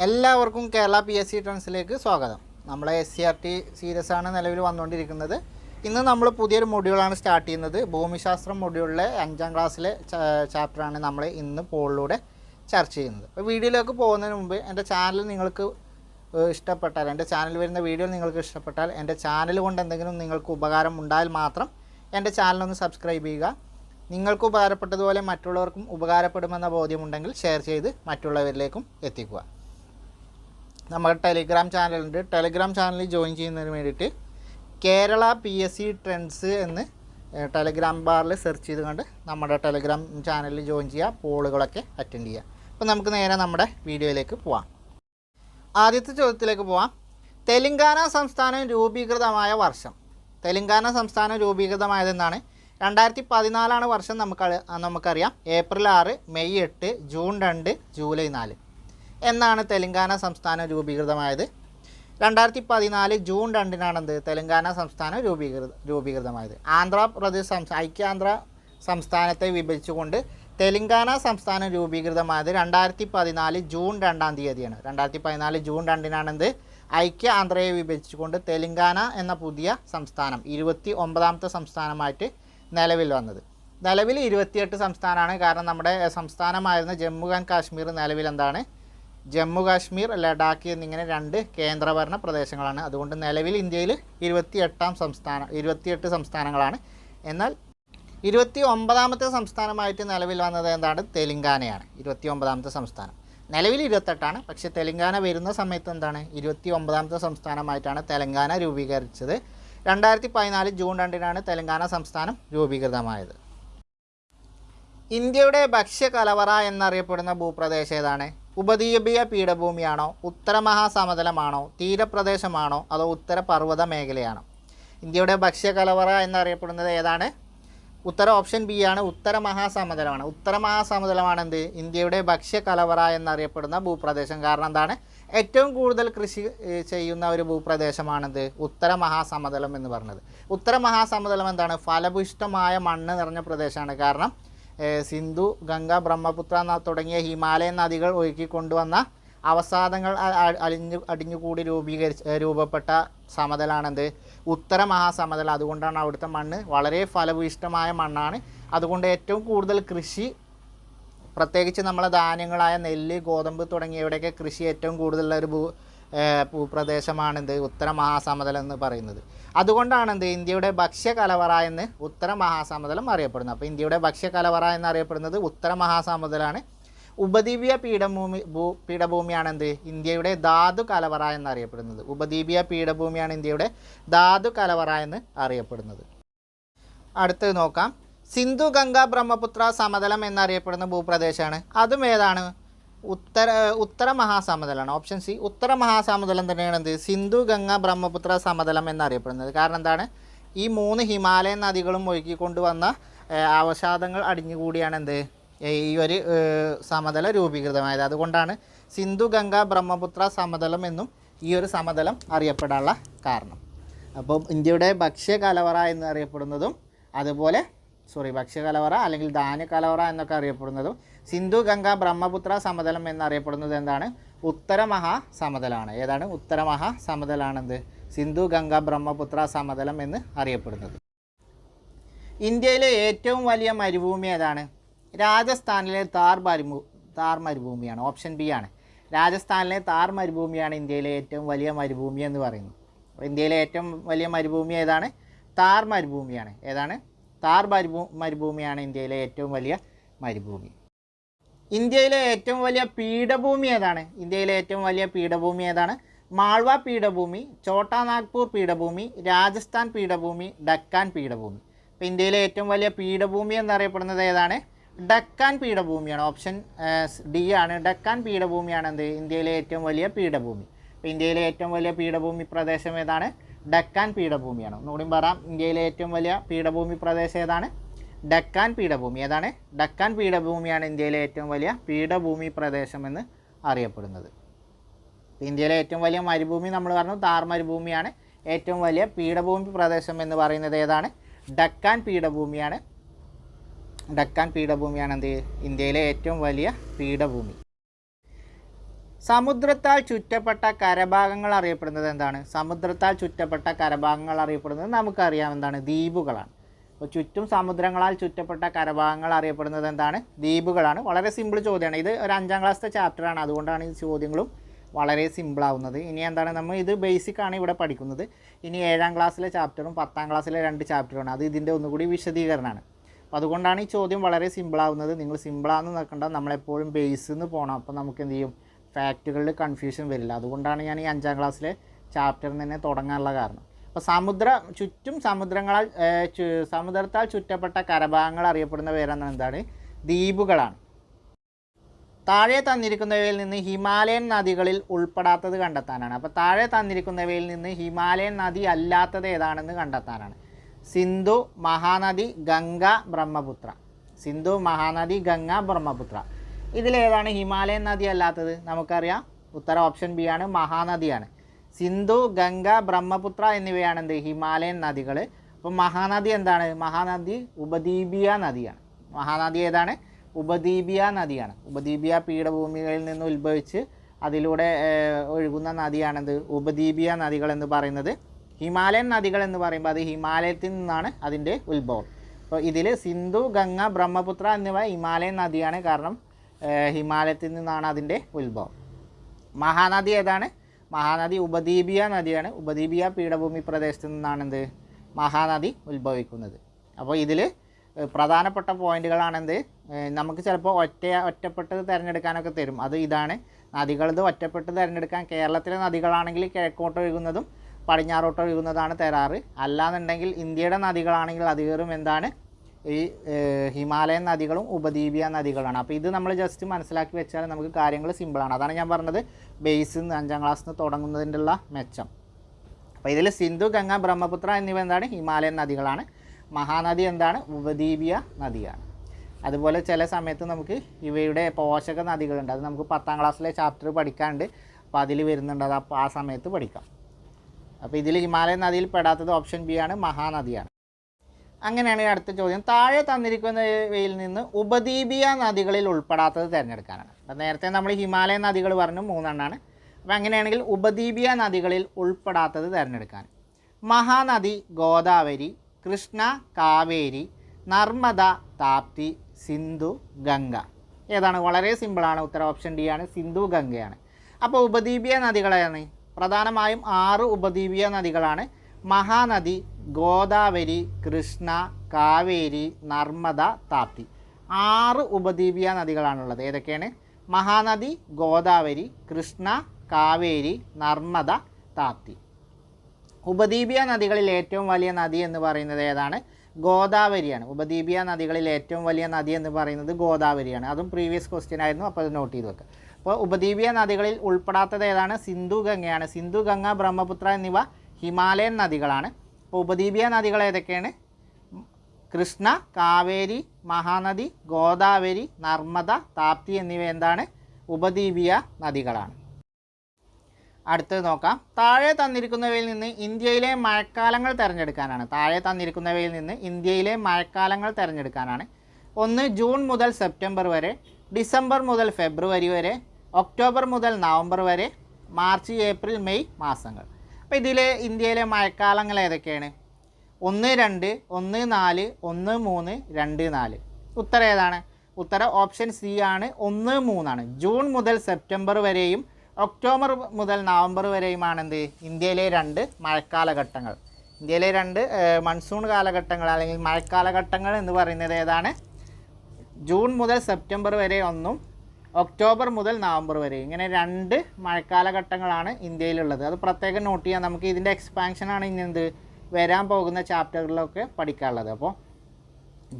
എല്ലാവർക്കും Kerala P S C ട്രൻസിലേക്ക് സ്വാഗതം. നമ്മളെ S C R T series ആണ് നിലവിൽ വന്നുകൊണ്ടിരിക്കുന്നത്. ഇന്ന് നമ്മൾ പുതിയൊരു മൊഡ്യൂളാണ് സ്റ്റാർട്ട് ചെയ്യുന്നത്. ഭൂമിശാസ്ത്രം മൊഡ്യൂളിലെ അഞ്ചാം ക്ലാസ്സിലെ ചാപ്റ്ററാണ് നമ്മൾ ഇന്ന് പോളിലൂടെ ചർച്ച ചെയ്യുന്നത്. അപ്പോൾ വീഡിയോയിലേക്ക് പോകുന്നതിന് മുമ്പ് എന്റെ ചാനൽ നിങ്ങൾക്ക് ഇഷ്ടപ്പെട്ടാൽ എന്റെ ചാനൽ വരുന്ന വീഡിയോ നിങ്ങൾക്ക് ഇഷ്ടപ്പെട്ടാൽ എന്റെ ചാനൽ കൊണ്ട് എന്തെങ്കിലും നിങ്ങൾക്ക് ഉപകാരം ഉണ്ടായാൽ മാത്രം എന്റെ ചാനലൊന്ന് സബ്സ്ക്രൈബ് ചെയ്യുക. നിങ്ങൾക്ക് ഉപകാരപ്പെട്ടതുപോലെ മറ്റുള്ളവർക്കും ഉപകാരപ്പെടുമെന്ന ബോധ്യമുണ്ടെങ്കിൽ ഷെയർ ചെയ്ത് മറ്റുള്ളവരിലേക്കും എത്തിക്കുക. നമ്മുടെ ടെലിഗ്രാം ചാനലുണ്ട്. ടെലിഗ്രാം ചാനലിൽ ജോയിൻ ചെയ്യുന്നതിന് വേണ്ടിയിട്ട് Kerala P S C trends എന്ന് ടെലിഗ്രാം ബാറിൽ സെർച്ച് ചെയ്തുകൊണ്ട് നമ്മുടെ ടെലിഗ്രാം ചാനലിൽ ജോയിൻ ചെയ്യുക പോളുകളൊക്കെ അറ്റൻഡ് ചെയ്യുക. അപ്പോൾ നമുക്ക് നേരെ നമ്മുടെ വീഡിയോയിലേക്ക് പോവാം. ആദ്യത്തെ ചോദ്യത്തിലേക്ക് പോവാം. തെലങ്കാന സംസ്ഥാനം രൂപീകൃതമായ വർഷം. തെലങ്കാന സംസ്ഥാനം രൂപീകൃതമായതെന്നാണ് രണ്ടായിരത്തി പതിനാലാണ് വർഷം നമുക്ക് നമുക്കറിയാം. ഏപ്രിൽ ആറ് മെയ് എട്ട് ജൂൺ രണ്ട് ജൂലൈ നാല്. എന്നാണ് തെലങ്കാന സംസ്ഥാനം രൂപീകൃതമായത്. രണ്ടായിരത്തി പതിനാല് ജൂൺ രണ്ടിനാണ് എന്ത്? തെലങ്കാന സംസ്ഥാനം രൂപീകൃത രൂപീകൃതമായത്. ആന്ധ്രാപ്രദേശ് സംസ്ഥാന ഐക്യാന്ധ്ര സംസ്ഥാനത്തെ വിഭജിച്ചുകൊണ്ട് തെലങ്കാന സംസ്ഥാനം രൂപീകൃതമായത് രണ്ടായിരത്തി പതിനാല് ജൂൺ രണ്ടാം തീയതിയാണ്. രണ്ടായിരത്തി പതിനാല് ജൂൺ രണ്ടിനാണെന്ത് ഐക്യ ആന്ധ്രയെ വിഭജിച്ചുകൊണ്ട് തെലങ്കാന എന്ന പുതിയ സംസ്ഥാനം ഇരുപത്തി ഒമ്പതാമത്തെ സംസ്ഥാനമായിട്ട് നിലവിൽ വന്നത്. നിലവിൽ ഇരുപത്തിയെട്ട് സംസ്ഥാനമാണ്. കാരണം നമ്മുടെ സംസ്ഥാനമായിരുന്ന ജമ്മു ആൻഡ് കാശ്മീർ നിലവിൽ എന്താണ്? ജമ്മു കാശ്മീർ ലഡാക്ക് എന്നിങ്ങനെ രണ്ട് കേന്ദ്രഭരണ പ്രദേശങ്ങളാണ്. അതുകൊണ്ട് നിലവിൽ ഇന്ത്യയിൽ ഇരുപത്തി എട്ടാം സംസ്ഥാനം ഇരുപത്തിയെട്ട് സംസ്ഥാനങ്ങളാണ്. എന്നാൽ ഇരുപത്തി ഒമ്പതാമത്തെ സംസ്ഥാനമായിട്ട് നിലവിൽ വന്നത് എന്താണ്? തെലങ്കാനയാണ്. ഇരുപത്തി ഒമ്പതാമത്തെ സംസ്ഥാനം. നിലവിൽ ഇരുപത്തെട്ടാണ്. പക്ഷേ തെലങ്കാന വരുന്ന സമയത്ത് എന്താണ്? ഇരുപത്തി ഒമ്പതാമത്തെ സംസ്ഥാനമായിട്ടാണ് തെലങ്കാന രൂപീകരിച്ചത്. രണ്ടായിരത്തി പതിനാല് ജൂൺ രണ്ടിനാണ് തെലങ്കാന സംസ്ഥാനം രൂപീകൃതമായത്. ഇന്ത്യയുടെ ഭക്ഷ്യകലവറ എന്നറിയപ്പെടുന്ന ഭൂപ്രദേശം ഏതാണ്? ഉപദ്വീപീയ പീഠഭൂമിയാണോ ഉത്തരമഹാസമതലമാണോ തീരപ്രദേശമാണോ അതോ ഉത്തര പർവത മേഖലയാണോ ഇന്ത്യയുടെ ഭക്ഷ്യകലവറ എന്നറിയപ്പെടുന്നത് ഏതാണ്? ഉത്തര ഓപ്ഷൻ ബി ആണ് ഉത്തര മഹാസമതലമാണ് മഹാസമതലമാണ് എന്ത് ഇന്ത്യയുടെ ഭക്ഷ്യകലവറ എന്നറിയപ്പെടുന്ന ഭൂപ്രദേശം. കാരണം എന്താണ്? ഏറ്റവും കൂടുതൽ കൃഷി ചെയ്യുന്ന ഒരു ഭൂപ്രദേശമാണെന്ത്? ഉത്തര മഹാസമതലം എന്ന് പറഞ്ഞത്. ഉത്തര മഹാസമതലം എന്താണ്? ഫലഭൂയിഷ്ടമായ മണ്ണ് നിറഞ്ഞ പ്രദേശമാണ്. കാരണം സിന്ധു ഗംഗ ബ്രഹ്മപുത്ര തുടങ്ങിയ ഹിമാലയൻ നദികൾ ഒഴുക്കി കൊണ്ടുവന്ന അവസാദങ്ങൾ അലിഞ്ഞു അടിഞ്ഞുകൂടി രൂപീകരിച്ച് രൂപപ്പെട്ട സമതലാണെന്ത് ഉത്തര മഹാസമതല. അതുകൊണ്ടാണ് അവിടുത്തെ മണ്ണ് വളരെ ഫലഭൂയിഷ്ടമായ മണ്ണാണ്. അതുകൊണ്ട് ഏറ്റവും കൂടുതൽ കൃഷി പ്രത്യേകിച്ച് നമ്മളെ ധാന്യങ്ങളായ നെല്ല് ഗോതമ്പ് തുടങ്ങിയവിടെയൊക്കെ കൃഷി ഏറ്റവും കൂടുതലുള്ള ഒരു ഭൂ ഭൂപ്രദേശമാണെന്ത് ഉത്തര മഹാസമതലം എന്ന് പറയുന്നത്. അതുകൊണ്ടാണ് എന്ത് ഇന്ത്യയുടെ ഭക്ഷ്യകലവറ എന്ന് ഉത്തര മഹാസമതലം അറിയപ്പെടുന്നത്. അപ്പോൾ ഇന്ത്യയുടെ ഭക്ഷ്യകലവറ എന്നറിയപ്പെടുന്നത് ഉത്തര മഹാസമതലാണ്. ഉപദ്വീപീയ പീഠഭൂമി ഭൂ പീഠഭൂമിയാണ് എന്ത്? ഇന്ത്യയുടെ ധാതു കലവറ എന്നറിയപ്പെടുന്നത്. ഉപദ്വീപീയ പീഠഭൂമിയാണ് ഇന്ത്യയുടെ ധാതു കലവറ എന്ന് അറിയപ്പെടുന്നത്. അടുത്തത് നോക്കാം. സിന്ധു ഗംഗ ബ്രഹ്മപുത്ര സമതലം എന്നറിയപ്പെടുന്ന ഭൂപ്രദേശമാണ് അതും ഏതാണ്? ഉത്തര ഉത്തര മഹാസമതലമാണ് ഓപ്ഷൻ സി ഉത്തര മഹാസമതലം തന്നെയാണ് എന്ത്? സിന്ധു ഗംഗ ബ്രഹ്മപുത്ര സമതലം എന്നറിയപ്പെടുന്നത്. കാരണം എന്താണ്? ഈ മൂന്ന് ഹിമാലയൻ നദികളും ഒഴുകിക്കൊണ്ട് വന്ന അവസാദങ്ങൾ അടിഞ്ഞുകൂടിയാണ് എന്ത്? ഈ ഒരു സമതല രൂപീകൃതമായത്. അതുകൊണ്ടാണ് സിന്ധു ഗംഗ ബ്രഹ്മപുത്ര സമതലം എന്നും ഈ ഒരു സമതലം അറിയപ്പെടാനുള്ള കാരണം. അപ്പോൾ ഇന്ത്യയുടെ ഭക്ഷ്യകലവറ എന്ന് അറിയപ്പെടുന്നതും അതുപോലെ സോറി ഭക്ഷ്യ കലവറ അല്ലെങ്കിൽ ധാന്യ കലവറ എന്നൊക്കെ അറിയപ്പെടുന്നതും സിന്ധു ഗംഗ ബ്രഹ്മപുത്ര സമതലം എന്നറിയപ്പെടുന്നത് എന്താണ്? ഉത്തരമഹാ സമതലാണ്. ഏതാണ്? ഉത്തരമഹാ സമതലാണെന്ത്? സിന്ധു ഗംഗ ബ്രഹ്മപുത്ര സമതലം എന്ന് അറിയപ്പെടുന്നത്. ഇന്ത്യയിലെ ഏറ്റവും വലിയ മരുഭൂമി ഏതാണ്? രാജസ്ഥാനിലെ താർ മരുഭൂ താർ മരുഭൂമിയാണ്. ഓപ്ഷൻ ബി ആണ്. രാജസ്ഥാനിലെ താർ മരുഭൂമിയാണ് ഇന്ത്യയിലെ ഏറ്റവും വലിയ മരുഭൂമി എന്ന് പറയുന്നത്. ഇന്ത്യയിലെ ഏറ്റവും വലിയ മരുഭൂമി ഏതാണ്? താർ മരുഭൂമിയാണ്. ഏതാണ്? താർ മരുഭൂ മരുഭൂമിയാണ് ഇന്ത്യയിലെ ഏറ്റവും വലിയ മരുഭൂമി. ഇന്ത്യയിലെ ഏറ്റവും വലിയ പീഠഭൂമി ഏതാണ്? ഇന്ത്യയിലെ ഏറ്റവും വലിയ പീഠഭൂമി ഏതാണ്? മാൾവ പീഠഭൂമി ചോട്ടാ നാഗ്പൂർ പീഠഭൂമി രാജസ്ഥാൻ പീഠഭൂമി ഡക്കാൻ പീഠഭൂമി. അപ്പോൾ ഇന്ത്യയിലെ ഏറ്റവും വലിയ പീഠഭൂമി എന്നറിയപ്പെടുന്നത് ഏതാണ്? ഡക്കാൻ പീഠഭൂമിയാണ്. ഓപ്ഷൻ ഡി ആണ്. ഡക്കാൻ പീഠഭൂമിയാണ് എന്ത്? ഇന്ത്യയിലെ ഏറ്റവും വലിയ പീഠഭൂമി. അപ്പോൾ ഇന്ത്യയിലെ ഏറ്റവും വലിയ പീഠഭൂമി പ്രദേശം ഏതാണ്? ഡക്കാൻ പീഠഭൂമിയാണ്. ഒന്നുകൂടി പറയാം ഇന്ത്യയിലെ ഏറ്റവും വലിയ പീഠഭൂമി പ്രദേശം ഏതാണ്? ഡക്കാൻ പീഠഭൂമി. ഏതാണ്? ഡക്കാൻ പീഠഭൂമിയാണ് ഇന്ത്യയിലെ ഏറ്റവും വലിയ പീഠഭൂമി പ്രദേശം എന്ന് അറിയപ്പെടുന്നത്. ഇന്ത്യയിലെ ഏറ്റവും വലിയ മരുഭൂമി നമ്മൾ പറഞ്ഞു താർ മരുഭൂമിയാണ്. ഏറ്റവും വലിയ പീഠഭൂമി പ്രദേശം എന്ന് പറയുന്നത് ഏതാണ്? ഡക്കാൻ പീഠഭൂമിയാണ്. ഡക്കാൻ പീഠഭൂമിയാണ് എന്ത്? ഇന്ത്യയിലെ ഏറ്റവും വലിയ പീഠഭൂമി. സമുദ്രത്താൽ ചുറ്റപ്പെട്ട കരഭാഗങ്ങൾ അറിയപ്പെടുന്നത് എന്താണ്? സമുദ്രത്താൽ ചുറ്റപ്പെട്ട കരഭാഗങ്ങൾ അറിയപ്പെടുന്നത് നമുക്കറിയാം എന്താണ്? ദ്വീപുകളാണ്. അപ്പോൾ ചുറ്റും സമുദ്രങ്ങളാൽ ചുറ്റപ്പെട്ട കരഭാഗങ്ങൾ അറിയപ്പെടുന്നത് എന്താണ്? ദ്വീപുകളാണ്. വളരെ സിമ്പിൾ ചോദ്യമാണ്. ഇത് ഒരു അഞ്ചാം ക്ലാസ്സിലെ ചാപ്റ്ററാണ് അതുകൊണ്ടാണ് ഈ ചോദ്യങ്ങളും വളരെ സിമ്പിൾ ആവുന്നത്. ഇനി എന്താണ്? നമ്മൾ ഇത് ബേസിക് ആണ് ഇവിടെ പഠിക്കുന്നത്. ഇനി ഏഴാം ക്ലാസ്സിലെ ചാപ്റ്ററും പത്താം ക്ലാസ്സിലെ രണ്ട് ചാപ്റ്ററുമാണ് അത് ഇതിന്റെ ഒന്നുകൂടി വിശദീകരണമാണ്. അപ്പോൾ അതുകൊണ്ടാണ് ഈ ചോദ്യം വളരെ സിമ്പിൾ ആവുന്നത്. നിങ്ങൾ സിമ്പിളാന്ന് നോക്കണ്ട. നമ്മളെപ്പോഴും ബേസിൽ നിന്ന് പോകണം അപ്പോൾ നമുക്ക് എന്ത് ചെയ്യും? ഫാക്റ്റുകളിൽ കൺഫ്യൂഷൻ വരില്ല. അതുകൊണ്ടാണ് ഞാൻ ഈ അഞ്ചാം ക്ലാസ്സിലെ ചാപ്റ്ററിൽ തന്നെ തുടങ്ങാനുള്ള കാരണം. അപ്പോൾ സമുദ്ര ചുറ്റും സമുദ്രങ്ങളാൽ സമുദ്രത്താൽ ചുറ്റപ്പെട്ട കരഭാഗങ്ങൾ അറിയപ്പെടുന്ന പേരെന്ന് എന്താണ്? ദ്വീപുകളാണ്. താഴെ തന്നിരിക്കുന്നവയിൽ നിന്ന് ഹിമാലയൻ നദികളിൽ ഉൾപ്പെടാത്തത് കണ്ടെത്താനാണ്. അപ്പോൾ താഴെ തന്നിരിക്കുന്നവയിൽ നിന്ന് ഹിമാലയൻ നദി അല്ലാത്തത് ഏതാണെന്ന് കണ്ടെത്താനാണ്. സിന്ധു മഹാനദി ഗംഗ ബ്രഹ്മപുത്ര. സിന്ധു മഹാനദി ഗംഗ ബ്രഹ്മപുത്ര. ഇതിലേതാണ് ഹിമാലയൻ നദി അല്ലാത്തത്? നമുക്കറിയാം. ഉത്തര ഓപ്ഷൻ ബി ആണ് മഹാനദിയാണ്. സിന്ധു ഗംഗ ബ്രഹ്മപുത്ര എന്നിവയാണ് എന്ത്? ഹിമാലയൻ നദികൾ. അപ്പോൾ മഹാനദി എന്താണ്? മഹാനദി ഉപദ്വീപിയ നദിയാണ്. മഹാനദി ഏതാണ്? ഉപദ്വീപിയ നദിയാണ്. ഉപദ്വീപിയ പീഠഭൂമികളിൽ നിന്ന് ഉത്ഭവിച്ച് അതിലൂടെ ഒഴുകുന്ന നദിയാണെന്ത് ഉപദ്വീപിയ നദികൾ എന്ന് പറയുന്നത്. ഹിമാലയൻ നദികൾ എന്ന് പറയുമ്പോൾ അത് ഹിമാലയത്തിൽ നിന്നാണ് അതിന്റെ ഉത്ഭവം. അപ്പോൾ ഇതിൽ സിന്ധു ഗംഗ ബ്രഹ്മപുത്ര എന്നിവ ഹിമാലയൻ നദിയാണ് കാരണം ഹിമാലയത്തിൽ നിന്നാണ് അതിന്റെ ഉത്ഭവം. മഹാനദി ഏതാണ്? മഹാനദി ഉപദീപിയ നദിയാണ്. ഉപദീപിയ പീഠഭൂമി പ്രദേശത്ത് നിന്നാണ് എന്ത് മഹാനദി ഉത്ഭവിക്കുന്നത്. അപ്പോൾ ഇതിൽ പ്രധാനപ്പെട്ട പോയിന്റുകളാണെന്ത് നമുക്ക് ചിലപ്പോൾ ഒറ്റ ഒറ്റപ്പെട്ടത് തിരഞ്ഞെടുക്കാനൊക്കെ തരും. അത് ഇതാണ്. നദികളത് ഒറ്റപ്പെട്ട് തിരഞ്ഞെടുക്കാൻ കേരളത്തിലെ നദികളാണെങ്കിൽ കിഴക്കോട്ട് ഒഴുകുന്നതും പടിഞ്ഞാറോട്ട് ഒഴുകുന്നതാണ് തരാറ്. അല്ലാന്നുണ്ടെങ്കിൽ ഇന്ത്യയുടെ നദികളാണെങ്കിൽ അധികവും എന്താണ്? ഈ ഹിമാലയൻ നദികളും ഉപദ്വീപിയ നദികളാണ്. അപ്പോൾ ഇത് നമ്മൾ ജസ്റ്റ് മനസ്സിലാക്കി വെച്ചാൽ നമുക്ക് കാര്യങ്ങൾ സിമ്പിളാണ് അതാണ് ഞാൻ പറഞ്ഞത്. ബേസിൽ നിന്ന് അഞ്ചാം ക്ലാസ്സിൽ നിന്ന് തുടങ്ങുന്നതിന്റെ ഉള്ള മെച്ചം. അപ്പോൾ ഇതിൽ സിന്ധു ഗംഗ ബ്രഹ്മപുത്ര എന്നിവ എന്താണ്? ഹിമാലയൻ നദികളാണ്. മഹാനദി എന്താണ്? ഉപദ്വീപിയ നദിയാണ്. അതുപോലെ ചില സമയത്ത് നമുക്ക് ഇവയുടെ പോഷക നദികളുണ്ട്. അത് നമുക്ക് പത്താം ക്ലാസ്സിലെ ചാപ്റ്റർ പഠിക്കാണ്ട് അപ്പോൾ അതിൽ വരുന്നുണ്ട്. അത് ആ സമയത്ത് പഠിക്കാം. അപ്പോൾ ഇതിൽ ഹിമാലയൻ നദിയിൽ പെടാത്തത് ഓപ്ഷൻ ബി ആണ്. മഹാനദിയാണ്. അങ്ങനെയാണ് അടുത്ത ചോദ്യം. താഴെ തന്നിരിക്കുന്നവയിൽ നിന്ന് ഉപദ്വീപീയ നദികളിൽ ഉൾപ്പെടാത്തത് തിരഞ്ഞെടുക്കാനാണ്. അപ്പം നേരത്തെ നമ്മൾ ഹിമാലയ നദികൾ പറഞ്ഞു മൂന്നെണ്ണമാണ് അപ്പം അങ്ങനെയാണെങ്കിൽ ഉപദ്വീപീയ നദികളിൽ ഉൾപ്പെടാത്തത് തിരഞ്ഞെടുക്കാൻ. മഹാനദി ഗോദാവരി കൃഷ്ണ കാവേരി നർമ്മദ താപ്തി സിന്ധു ഗംഗ. ഏതാണ്? വളരെ സിമ്പിളാണ് ഉത്തര ഓപ്ഷൻ ഡി ആണ്. സിന്ധു ഗംഗയാണ്. അപ്പോൾ ഉപദ്വീപീയ നദികളാണ്. പ്രധാനമായും ആറ് ഉപദ്വീപീയ നദികളാണ്. മഹാനദി ഗോദാവരി കൃഷ്ണ കാവേരി നർമ്മദ താപ്തി. ആറ് ഉപദ്വീപീയ നദികളാണുള്ളത്. ഏതൊക്കെയാണ്? മഹാനദി ഗോദാവരി കൃഷ്ണ കാവേരി നർമ്മദ താപ്തി. ഉപദ്വീപീയ നദികളിൽ ഏറ്റവും വലിയ നദി എന്ന് പറയുന്നത് ഏതാണ്? ഗോദാവരിയാണ്. ഉപദ്വീപീയ നദികളിൽ ഏറ്റവും വലിയ നദി എന്ന് പറയുന്നത് ഗോദാവരിയാണ്. അതും പ്രീവിയസ് ക്വസ്റ്റ്യൻ ആയിരുന്നു. അപ്പോൾ അത് നോട്ട് ചെയ്ത് വെക്കുക അപ്പോൾ ഉപദ്വീപീയ നദികളിൽ ഉൾപ്പെടാത്തത് ഏതാണ്? സിന്ധു ഗംഗയാണ്. സിന്ധു ഗംഗ ബ്രഹ്മപുത്ര എന്നിവ ഹിമാലയൻ നദികളാണ്. അപ്പോൾ ഉപദ്വീപീയ നദികൾ ഏതൊക്കെയാണ് കൃഷ്ണ കാവേരി മഹാനദി ഗോദാവരി നർമ്മദ താപ്തി എന്നിവ എന്താണ്? ഉപദ്വീപീയ നദികളാണ് അടുത്തത് നോക്കാം. താഴെ തന്നിരിക്കുന്നവയിൽ നിന്ന് ഇന്ത്യയിലെ മഴക്കാലങ്ങൾ തിരഞ്ഞെടുക്കാനാണ്. താഴെ തന്നിരിക്കുന്നവയിൽ നിന്ന് ഇന്ത്യയിലെ മഴക്കാലങ്ങൾ തിരഞ്ഞെടുക്കാനാണ്. ഒന്ന് ജൂൺ മുതൽ സെപ്റ്റംബർ വരെ ഡിസംബർ മുതൽ ഫെബ്രുവരി വരെ ഒക്ടോബർ മുതൽ നവംബർ വരെ മാർച്ച് ഏപ്രിൽ മെയ് മാസങ്ങൾ. അപ്പോൾ ഇതിൽ ഇന്ത്യയിലെ മഴക്കാലങ്ങൾ ഏതൊക്കെയാണ്? ഒന്ന് രണ്ട് ഒന്ന് നാല് ഒന്ന് മൂന്ന് രണ്ട് നാല്. ഉത്തരം ഏതാണ്? ഉത്തരം ഓപ്ഷൻ സി ആണ്. ഒന്ന് മൂന്നാണ്. ജൂൺ മുതൽ സെപ്റ്റംബർ വരെയും ഒക്ടോബർ മുതൽ നവംബർ വരെയുമാണ് എന്ത്? ഇന്ത്യയിലെ രണ്ട് മഴക്കാലഘട്ടങ്ങൾ. ഇന്ത്യയിലെ രണ്ട് മൺസൂൺ കാലഘട്ടങ്ങൾ അല്ലെങ്കിൽ മഴക്കാലഘട്ടങ്ങൾ എന്ന് പറയുന്നത് ഏതാണ്? ജൂൺ മുതൽ സെപ്റ്റംബർ വരെ ഒന്നും ഒക്ടോബർ മുതൽ നവംബർ വരെ. ഇങ്ങനെ രണ്ട് മഴക്കാലഘട്ടങ്ങളാണ് ഇന്ത്യയിലുള്ളത്. അത് പ്രത്യേകം നോട്ട് ചെയ്യാം. നമുക്ക് ഇതിന്റെ എക്സ്പാൻഷനാണ് ഇനി എന്ത്? വരാൻ പോകുന്ന ചാപ്റ്ററുകളിലൊക്കെ പഠിക്കാനുള്ളത്. അപ്പോൾ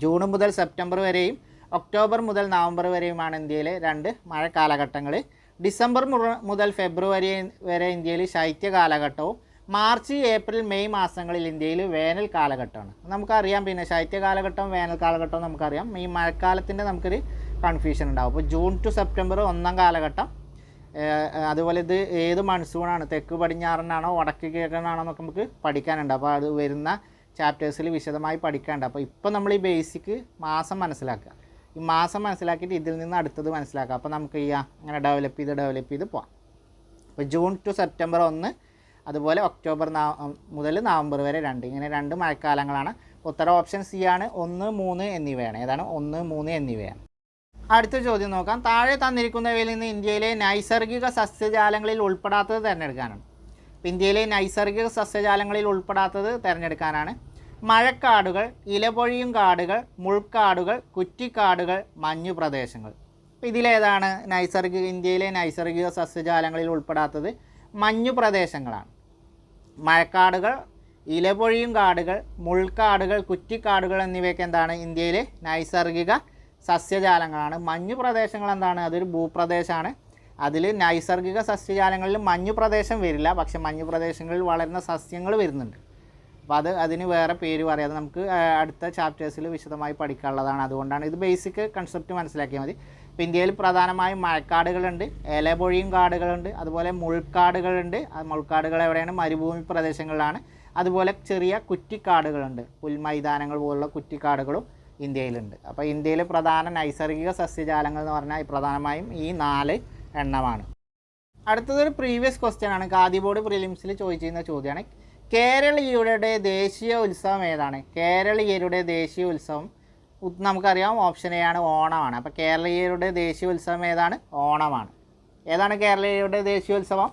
ജൂൺ മുതൽ സെപ്റ്റംബർ വരെയും ഒക്ടോബർ മുതൽ നവംബർ വരെയുമാണ് ഇന്ത്യയിലെ രണ്ട് മഴ കാലഘട്ടങ്ങൾ ഡിസംബർ മുതൽ ഫെബ്രുവരി വരെ ഇന്ത്യയിൽ ശൈത്യ കാലഘട്ടവും മാർച്ച് ഏപ്രിൽ മെയ് മാസങ്ങളിൽ ഇന്ത്യയിൽ വേനൽ കാലഘട്ടമാണ്. നമുക്കറിയാം പിന്നെ ശൈത്യ കാലഘട്ടവും വേനൽ കാലഘട്ടവും നമുക്കറിയാം. ഈ മഴക്കാലത്തിന്റെ നമുക്കൊരു കൺഫ്യൂഷൻ ഉണ്ടാവും. അപ്പോൾ ജൂൺ ടു സെപ്റ്റംബർ ഒന്നാം കാലഘട്ടം. അതുപോലെ ഇത് ഏത് മൺസൂണാണ് തെക്ക് പടിഞ്ഞാറനാണോ വടക്ക് കിഴക്കനാണോ എന്നൊക്കെ നമുക്ക് പഠിക്കാനുണ്ട്. അപ്പോൾ അത് വരുന്ന ചാപ്റ്റേഴ്സിൽ വിശദമായി പഠിക്കാനുണ്ട്. അപ്പോൾ ഇപ്പോൾ നമ്മൾ ഈ ബേസിക് മാസം മനസ്സിലാക്കുക. ഈ മാസം മനസ്സിലാക്കിയിട്ട് ഇതിൽ നിന്ന് അടുത്തത് മനസ്സിലാക്കുക. അപ്പോൾ നമുക്ക് ചെയ്യാം അങ്ങനെ ഡെവലപ്പ് ചെയ്ത് ഡെവലപ്പ് ചെയ്ത് പോവാം. അപ്പോൾ ജൂൺ ടു സെപ്റ്റംബർ ഒന്ന് അതുപോലെ ഒക്ടോബർ മുതൽ നവംബർ വരെ രണ്ട്. ഇങ്ങനെ രണ്ട് മഴക്കാലങ്ങളാണ്. ഉത്തര ഓപ്ഷൻ സി ആണ്. ഒന്ന് മൂന്ന് എന്നിവയാണ്. ഏതാണ്? ഒന്ന് മൂന്ന് എന്നിവയാണ്. അടുത്ത ചോദ്യം നോക്കാം. താഴെ തന്നിരിക്കുന്നവയിൽ നിന്ന് ഇന്ത്യയിലെ നൈസർഗിക സസ്യജാലങ്ങളിൽ ഉൾപ്പെടാത്തത് തിരഞ്ഞെടുക്കാനാണ്. ഇന്ത്യയിലെ നൈസർഗിക സസ്യജാലങ്ങളിൽ ഉൾപ്പെടാത്തത് തിരഞ്ഞെടുക്കാനാണ്. മഴക്കാടുകൾ ഇലപൊഴിയും കാടുകൾ മുൾക്കാടുകൾ കുറ്റിക്കാടുകൾ മഞ്ഞു പ്രദേശങ്ങൾ. ഇതിലേതാണ് നൈസർഗിക ഇന്ത്യയിലെ നൈസർഗിക സസ്യജാലങ്ങളിൽ ഉൾപ്പെടാത്തത് മഞ്ഞു പ്രദേശങ്ങളാണ്. മഴക്കാടുകൾ ഇലപൊഴിയും കാടുകൾ മുൾക്കാടുകൾ കുറ്റിക്കാടുകൾ എന്നിവയൊക്കെ എന്താണ് ഇന്ത്യയിലെ നൈസർഗിക സസ്യജാലങ്ങളാണ്. മഞ്ഞു പ്രദേശങ്ങൾ എന്താണ്? അതൊരു ഭൂപ്രദേശമാണ് അതിൽ നൈസർഗിക സസ്യജാലങ്ങളിൽ മഞ്ഞു പ്രദേശം വരില്ല. പക്ഷെ മഞ്ഞു പ്രദേശങ്ങളിൽ വളരുന്ന സസ്യങ്ങൾ വരുന്നുണ്ട്. അപ്പോൾ അത് അതിന് വേറെ പേര് പറയാതെ നമുക്ക് അടുത്ത ചാപ്റ്റേഴ്സിൽ വിശദമായി പഠിക്കാനുള്ളതാണ്. അതുകൊണ്ടാണ് ഇത് ബേസിക് കൺസെപ്റ്റ് മനസ്സിലാക്കിയാൽ മതി. ഇപ്പോൾ ഇന്ത്യയിൽ പ്രധാനമായും മഴക്കാടുകളുണ്ട് ഇലപൊഴിയും കാടുകളുണ്ട് അതുപോലെ മുൾക്കാടുകളുണ്ട്. മുൾക്കാടുകൾ എവിടെയാണ്? മരുഭൂമി പ്രദേശങ്ങളിലാണ്. അതുപോലെ ചെറിയ കുറ്റിക്കാടുകളുണ്ട്. പുൽമൈതാനങ്ങൾ പോലുള്ള കുറ്റിക്കാടുകളും ഇന്ത്യയിലുണ്ട്. അപ്പോൾ ഇന്ത്യയിലെ പ്രധാന നൈസർഗിക സസ്യജാലങ്ങൾ എന്ന് പറഞ്ഞാൽ പ്രധാനമായും ഈ നാല് എണ്ണമാണ്. അടുത്തതൊരു പ്രീവിയസ് ക്വസ്റ്റ്യൻ ആണ്. ഖാദി ബോർഡ് പ്രിലിംസിൽ ചോദിച്ചിരുന്ന ചോദ്യമാണ് കേരളീയരുടെ ദേശീയ ഉത്സവം ഏതാണ്? കേരളീയരുടെ ദേശീയ ഉത്സവം നമുക്കറിയാം ഓപ്ഷൻ എ ആണ് ഓണമാണ്. അപ്പോൾ കേരളീയരുടെ ദേശീയ ഉത്സവം ഏതാണ്? ഓണമാണ്. ഏതാണ് കേരളീയരുടെ ദേശീയ ഉത്സവം?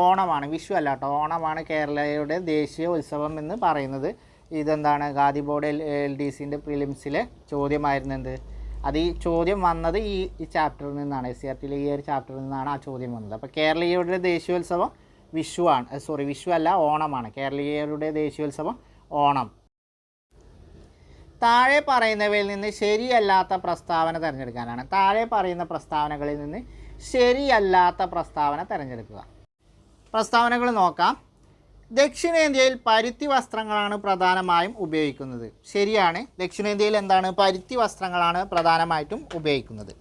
ഓണമാണ്. വിഷു അല്ല കേട്ടോ. ഓണമാണ് കേരളീയരുടെ ദേശീയ ഉത്സവം എന്ന് പറയുന്നത്. ഇതെന്താണ്? Khadi board L L D സിന്റെ പ്രിലിംസിലെ ചോദ്യമായിരുന്നു എന്ത്? അത് ഈ ചോദ്യം വന്നത് ഈ ഈ ചാപ്റ്ററിൽ നിന്നാണ്. എസ് സി ആർ ടിയിലെ ഈ ഒരു ചാപ്റ്ററിൽ നിന്നാണ് ആ ചോദ്യം വന്നത്. അപ്പോൾ കേരളീയരുടെ ദേശീയോത്സവം വിഷു ആണ്. സോറി വിഷു അല്ല ഓണമാണ്. കേരളീയരുടെ ദേശീയോത്സവം ഓണം. താഴെ പറയുന്നവയിൽ നിന്ന് ശരിയല്ലാത്ത പ്രസ്താവന തിരഞ്ഞെടുക്കാനാണ്. താഴെ പറയുന്ന പ്രസ്താവനകളിൽ നിന്ന് ശരിയല്ലാത്ത പ്രസ്താവന തിരഞ്ഞെടുക്കുക. പ്രസ്താവനകൾ നോക്കാം. ദക്ഷിണേന്ത്യയിൽ പരുത്തി വസ്ത്രങ്ങളാണ് പ്രധാനമായും ഉപയോഗിക്കുന്നത്. ശരിയാണ്. ദക്ഷിണേന്ത്യയിൽ എന്താണ്? പരുത്തി വസ്ത്രങ്ങളാണ് പ്രധാനമായിട്ടും ഉപയോഗിക്കുന്നത്.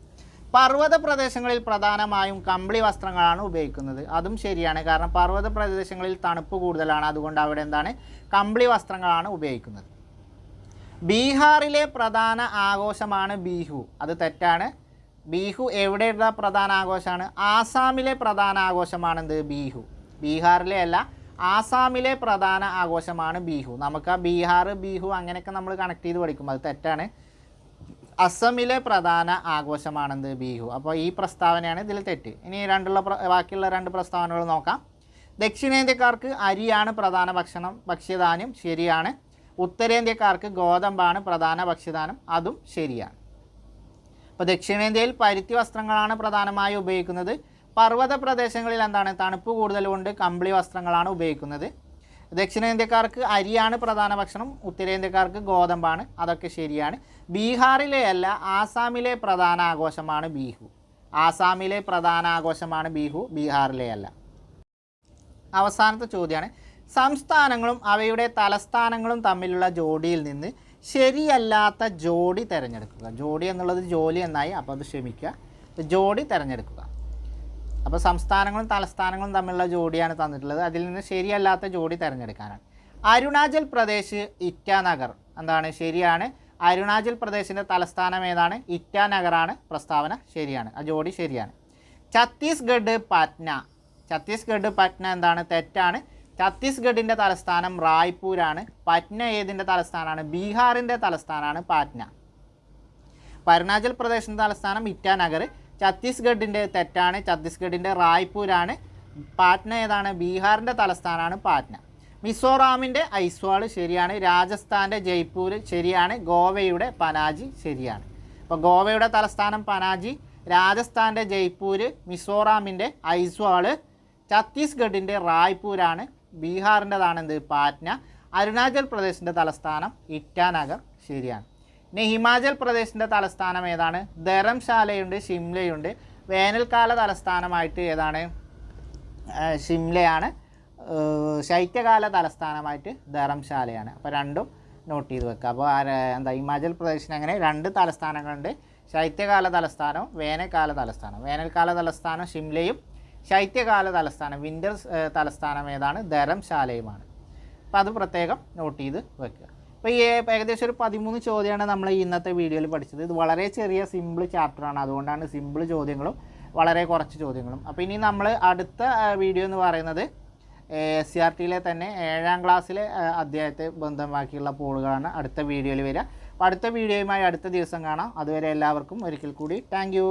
പർവത പ്രദേശങ്ങളിൽ പ്രധാനമായും കമ്പിളി വസ്ത്രങ്ങളാണ് ഉപയോഗിക്കുന്നത്. അതും ശരിയാണ്. കാരണം പർവത പ്രദേശങ്ങളിൽ തണുപ്പ് കൂടുതലാണ്. അതുകൊണ്ട് അവിടെ എന്താണ്? കമ്പിളി വസ്ത്രങ്ങളാണ് ഉപയോഗിക്കുന്നത്. ബീഹാറിലെ പ്രധാന ആഘോഷമാണ് ബീഹു. അത് തെറ്റാണ്. ബീഹു എവിടെയുള്ള പ്രധാന ആഘോഷമാണ്? ആസാമിലെ പ്രധാന ആഘോഷമാണെന്ത്? ബീഹു. ബീഹാറിലെ അല്ല ആസാമിലെ പ്രധാന ആഘോഷമാണ് ബീഹു. നമുക്ക് ആ ബീഹാർ ബീഹു അങ്ങനെയൊക്കെ നമ്മൾ കണക്ട് ചെയ്ത് പഠിക്കും അത് തെറ്റാണ്. അസമിലെ പ്രധാന ആഘോഷമാണെന്ത് ബീഹു? അപ്പോൾ ഈ പ്രസ്താവനയാണ് ഇതിൽ തെറ്റ്. ഇനി രണ്ടുള്ള ബാക്കിയുള്ള രണ്ട് പ്രസ്താവനകൾ നോക്കാം. ദക്ഷിണേന്ത്യക്കാർക്ക് അരിയാണ് പ്രധാന ഭക്ഷണം ഭക്ഷ്യധാന്യം ശരിയാണ്. ഉത്തരേന്ത്യക്കാർക്ക് ഗോതമ്പാണ് പ്രധാന ഭക്ഷ്യധാനം അതും ശരിയാണ്. അപ്പോൾ ദക്ഷിണേന്ത്യയിൽ പരുത്തി വസ്ത്രങ്ങളാണ് പ്രധാനമായും ഉപയോഗിക്കുന്നത്. പർവത പ്രദേശങ്ങളിൽ എന്താണ് തണുപ്പ് കൂടുതലുകൊണ്ട് കമ്പിളി വസ്ത്രങ്ങളാണ് ഉപയോഗിക്കുന്നത്. ദക്ഷിണേന്ത്യക്കാർക്ക് അരിയാണ് പ്രധാന ഭക്ഷണം ഉത്തരേന്ത്യക്കാർക്ക് ഗോതമ്പാണ് അതൊക്കെ ശരിയാണ്. ബീഹാറിലെ അല്ല ആസാമിലെ പ്രധാന ആഘോഷമാണ് ബീഹു. ആസാമിലെ പ്രധാന ആഘോഷമാണ് ബീഹു ബീഹാറിലെ അല്ല. അവസാനത്തെ ചോദ്യമാണ് സംസ്ഥാനങ്ങളും അവയുടെ തലസ്ഥാനങ്ങളും തമ്മിലുള്ള ജോഡിയിൽ നിന്ന് ശരിയല്ലാത്ത ജോഡി തിരഞ്ഞെടുക്കുക. ജോഡി എന്നുള്ളത് ജോലി എന്നായി അപ്പോൾ അത് ക്ഷമിക്കുക. ജോഡി തിരഞ്ഞെടുക്കുക. അപ്പോൾ സംസ്ഥാനങ്ങളും തലസ്ഥാനങ്ങളും തമ്മിലുള്ള ജോഡിയാണ് തന്നിട്ടുള്ളത്. അതിൽ നിന്ന് ശരിയല്ലാത്ത ജോഡി തിരഞ്ഞെടുക്കാനാണ്. അരുണാചൽ പ്രദേശ് ഇറ്റാനഗർ എന്താണ്? ശരിയാണ്. അരുണാചൽ പ്രദേശിന്റെ തലസ്ഥാനം ഏതാണ്? ഇറ്റാനഗറാണ്. പ്രസ്താവന ശരിയാണ്. ആ ജോഡി ശരിയാണ്. ഛത്തീസ്ഗഡ് പറ്റ്ന ഛത്തീസ്ഗഡ് പറ്റ്ന എന്താണ്? തെറ്റാണ്. ഛത്തീസ്ഗഡിന്റെ തലസ്ഥാനം റായ്പൂരാണ്. പറ്റ്ന ഏതിന്റെ തലസ്ഥാനമാണ്? ബീഹാറിന്റെ തലസ്ഥാനമാണ് പാറ്റ്ന അരുണാചൽ പ്രദേശിന്റെ തലസ്ഥാനം ഇറ്റാനഗർ. ഛത്തീസ്ഗഡിന്റെ തെറ്റാണ് ഛത്തീസ്ഗഡിന്റെ റായ്പൂരാണ്. പാറ്റ്ന ഏതാണ്? ബീഹാറിന്റെ തലസ്ഥാനമാണ് പാറ്റ്ന. മിസോറാമിന്റെ ഐസ്വാൾ ശരിയാണ് രാജസ്ഥാന്റെ ജയ്പൂർ ശരിയാണ് ഗോവയുടെ പനാജി ശരിയാണ്. അപ്പോൾ ഗോവയുടെ തലസ്ഥാനം പനാജി രാജസ്ഥാന്റെ ജയ്പൂർ മിസോറാമിന്റെ ഐസ്വാൾ ഛത്തീസ്ഗഡിന്റെ റായ്പൂരാണ് ബീഹാറിന്റെതാണ് എന്ത്? പാറ്റ്ന. അരുണാചൽ പ്രദേശിന്റെ തലസ്ഥാനം ഇറ്റാനഗർ ശരിയാണ്. ഇനി ഹിമാചൽ പ്രദേശിന്റെ തലസ്ഥാനം ഏതാണ്? ധരംശാലയുണ്ട് ഷിംലയുണ്ട്. വേനൽക്കാല തലസ്ഥാനമായിട്ട് ഏതാണ്? ഷിംലയാണ്. ശൈത്യകാല തലസ്ഥാനമായിട്ട് ധരംശാലയാണ്. അപ്പോൾ രണ്ടും നോട്ട് ചെയ്ത് വെക്കുക അപ്പോൾ എന്താ ഹിമാചൽ പ്രദേശിന് അങ്ങനെ രണ്ട് തലസ്ഥാനങ്ങളുണ്ട്. ശൈത്യകാല തലസ്ഥാനവും വേനൽക്കാല തലസ്ഥാനം. വേനൽക്കാല തലസ്ഥാനം ഷിംലയും ശൈത്യകാല തലസ്ഥാനം വിന്റർ തലസ്ഥാനം ഏതാണ്? ധരംശാലയുമാണ്. അപ്പോൾ അത് പ്രത്യേകം നോട്ട് ചെയ്ത് വെക്കുക അപ്പോൾ ഈ ഏകദേശം ഒരു പതിമൂന്ന് ചോദ്യമാണ് നമ്മൾ ഇന്നത്തെ വീഡിയോയിൽ പഠിച്ചത്. ഇത് വളരെ ചെറിയ സിമ്പിൾ ചാപ്റ്ററാണ് അതുകൊണ്ടാണ് സിമ്പിൾ ചോദ്യങ്ങളും വളരെ കുറച്ച് ചോദ്യങ്ങളും. അപ്പോൾ ഇനി നമ്മൾ അടുത്ത വീഡിയോ എന്ന് പറയുന്നത് എസ് സി ആർ ടിയിലെ തന്നെ ഏഴാം ക്ലാസ്സിലെ അധ്യായത്തെ ബന്ധമാക്കിയുള്ള പോളുകളാണ് അടുത്ത വീഡിയോയിൽ വരിക. അപ്പോൾ അടുത്ത വീഡിയോയുമായി അടുത്ത ദിവസം കാണാം. അതുവരെ എല്ലാവർക്കും ഒരിക്കൽ കൂടി താങ്ക്